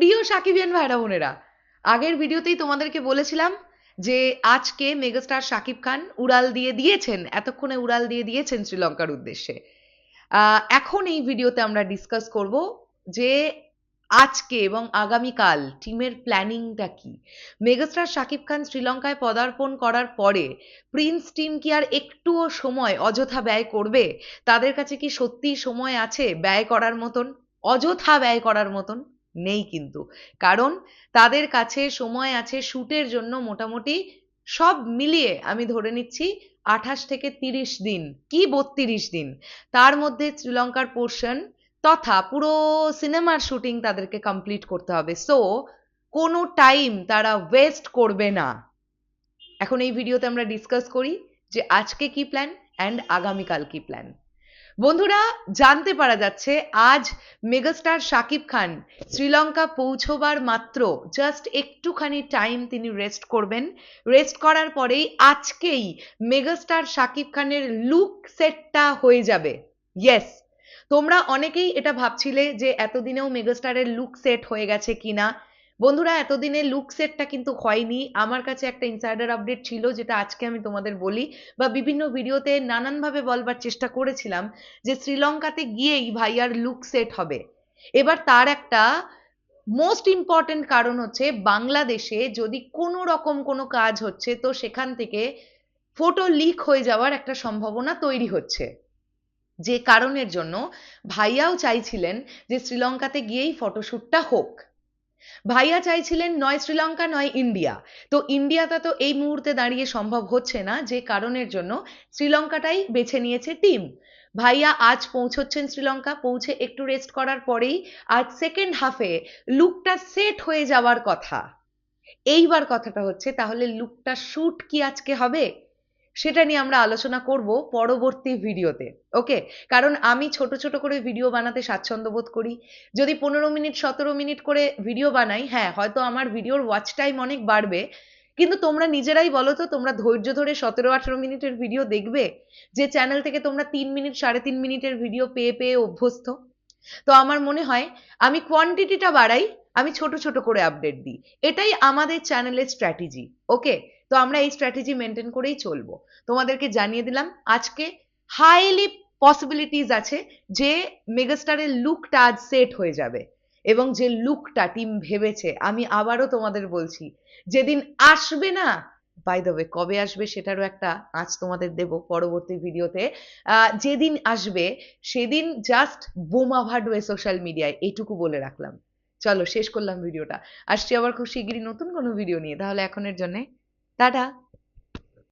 প্রিয় সাকিবিয়ান ভাইরা বোনেরা, আগের ভিডিওতেই তোমাদেরকে বলেছিলাম যে আজকে মেগাস্টার শাকিব খান উড়াল দিয়ে দিয়েছেন, এতক্ষণে উড়াল দিয়ে দিয়েছেন শ্রীলঙ্কার উদ্দেশ্যে। এখন এই ভিডিওতে আমরা ডিসকাস করব যে আজকে এবং আগামীকাল টিমের প্ল্যানিংটা কি? মেগাস্টার শাকিব খান শ্রীলঙ্কায় পদার্পণ করার পরে প্রিন্স টিম কি আর একটুও সময় অযথা ব্যয় করবে? তাদের কাছে কি সত্যিই সময় আছে ব্যয় করার মতন? অযথা ব্যয় করার মতন? নেই কিন্তু। কারণ তাদের কাছে সময় আছে শুটের জন্য মোটামুটি সব মিলিয়ে আমি ধরে নিচ্ছি আঠাশ থেকে তিরিশ দিন, কি বত্রিশ দিন। তার মধ্যে শ্রীলঙ্কার পোর্শন তথা পুরো সিনেমার শুটিং তাদেরকে কমপ্লিট করতে হবে। সো কোনো টাইম তারা ওয়েস্ট করবে না। এখন এই ভিডিওতে আমরা ডিসকাস করি যে আজকে কি প্ল্যান অ্যান্ড আগামীকাল কি প্ল্যান বন্ধুরা, জানতে পারা যাচ্ছে, আজ মেগাস্টার শাকিব খান শ্রীলঙ্কা পৌঁছবার মাত্র জাস্ট একটুখানি টাইম তিনি রেস্ট করবেন। রেস্ট করার পরেই আজকেই মেগাস্টার শাকিব খানের লুক সেটটা হয়ে যাবে। ইয়েস তোমরা অনেকেই এটা ভাবছিলে যে এতদিনেও মেগাস্টারের লুক সেট হয়ে গেছে কিনা। বন্ধুরা, এতদিনে লুক সেটটা কিন্তু হয়নি। আমার কাছে একটা ইনসাইডার আপডেট ছিল, যেটা আজকে আমি তোমাদের বলি বা বিভিন্ন ভিডিওতে নানানভাবে বলবার চেষ্টা করেছিলাম যে শ্রীলঙ্কাতে গিয়েই ভাইয়ার লুক সেট হবে। এবার তার একটা মোস্ট ইম্পর্টেন্ট কারণ হচ্ছে বাংলাদেশে যদি কোনো রকম কোনো কাজ হচ্ছে, তো সেখান থেকে ফটো লিক হয়ে যাওয়ার একটা সম্ভাবনা তৈরি হচ্ছে। যে কারণের জন্য ভাইয়াও চাইছিলেন যে শ্রীলঙ্কাতে গিয়েই ফটোশ্যুটটা হোক। ভাইয়া চাইছিলেন নয় শ্রীলঙ্কা, নয় ইন্ডিয়া। তো ইন্ডিয়াটা তো এই মুহূর্তে দাঁড়িয়ে সম্ভব হচ্ছে না, যে কারণের জন্য শ্রীলঙ্কাটাই বেছে নিয়েছে টিম ভাইয়া আজ পৌঁছচ্ছেন শ্রীলঙ্কা, পৌঁছে একটু রেস্ট করার পরেই আজ সেকেন্ড হাফে লুকটা সেট হয়ে যাওয়ার কথা। এইবার কথাটা হচ্ছে, তাহলে লুকটা শুট কি আজকে হবে? সেটা নিয়ে আমরা আলোচনা করব পরবর্তী ভিডিওতে, ওকে? কারণ আমি ছোট ছোট করে ভিডিও বানাতে স্বাচ্ছন্দ্য বোধ করি। যদি পনেরো মিনিট, সতেরো মিনিট করে ভিডিও বানাই হ্যাঁ হয়তো আমার ভিডিওর ওয়াচ টাইম অনেক বাড়বে। কিন্তু তোমরা নিজেরাই বলো তো, তোমরা ধৈর্য ধরে সতেরো, আঠেরো মিনিটের ভিডিও দেখবে যে চ্যানেল থেকে তোমরা তিন মিনিট, সাড়ে তিন মিনিটের ভিডিও পেয়ে পেয়ে অভ্যস্ত। তো আমার মনে হয়, আমি কোয়ান্টিটিটা বাড়াই, আমি ছোট ছোট করে আপডেট দিই। এটাই আমাদের চ্যানেলের স্ট্র্যাটেজি ওকে? তো আমরা এই স্ট্র্যাটেজি মেনটেন করেই চলবো। তোমাদেরকে জানিয়ে দিলাম, আজকে হাইলি পসিবিলিটিস আছে যে মেগাস্টারের লুকটা আজ সেট হয়ে যাবে এবং যে লুকটা টিম ভেবেছে, আমি আবারও তোমাদের বলছি, যেদিন আসবে না বাই ওয়ে কবে আসবে সেটারও একটা আজ তোমাদের দেব পরবর্তী ভিডিওতে যেদিন আসবে সেদিন জাস্ট বোমা ভাটবে সোশ্যাল মিডিয়ায় এটুকু বলে রাখলাম। চলো, শেষ করলাম ভিডিওটা। আসছি আবার খুব শিগগিরই নতুন কোনো ভিডিও নিয়ে, তাহলে এখনের জন্য টাটা